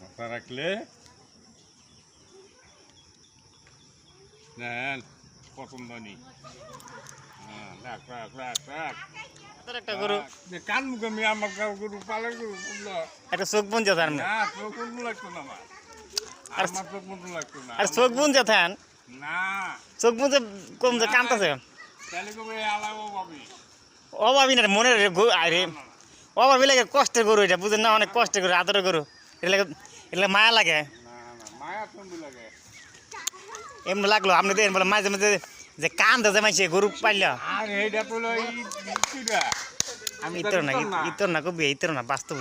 মাথা রাখলে? নেন পছন্দ নেই কান মুখে আমার গাও গরু পালে গরু একটা চোখ বুন যেতেন না চোখ বন্ধু লাগতো না আমার। আর আমার চোখ বন্ধু লাগতো না। আর চোখ বুন যেতেন না। চোখ বুন যে কম যে কানতেছে। তাহলে কবে আলাও পাবি অভাবী না মনের আরে বাবার বিলাকে কষ্ট করু এটা বুঝেন না? অনেক কষ্ট করু আদর করু এটা এটা মায়া লাগে। এমন লাগল আপনি দেখেন বলে মাঝে মাঝে যে কান দাদা মাইছে গরু পাইল। ইতর না ইতর না। কবি ইয়ে, ইতর না বাস্তব।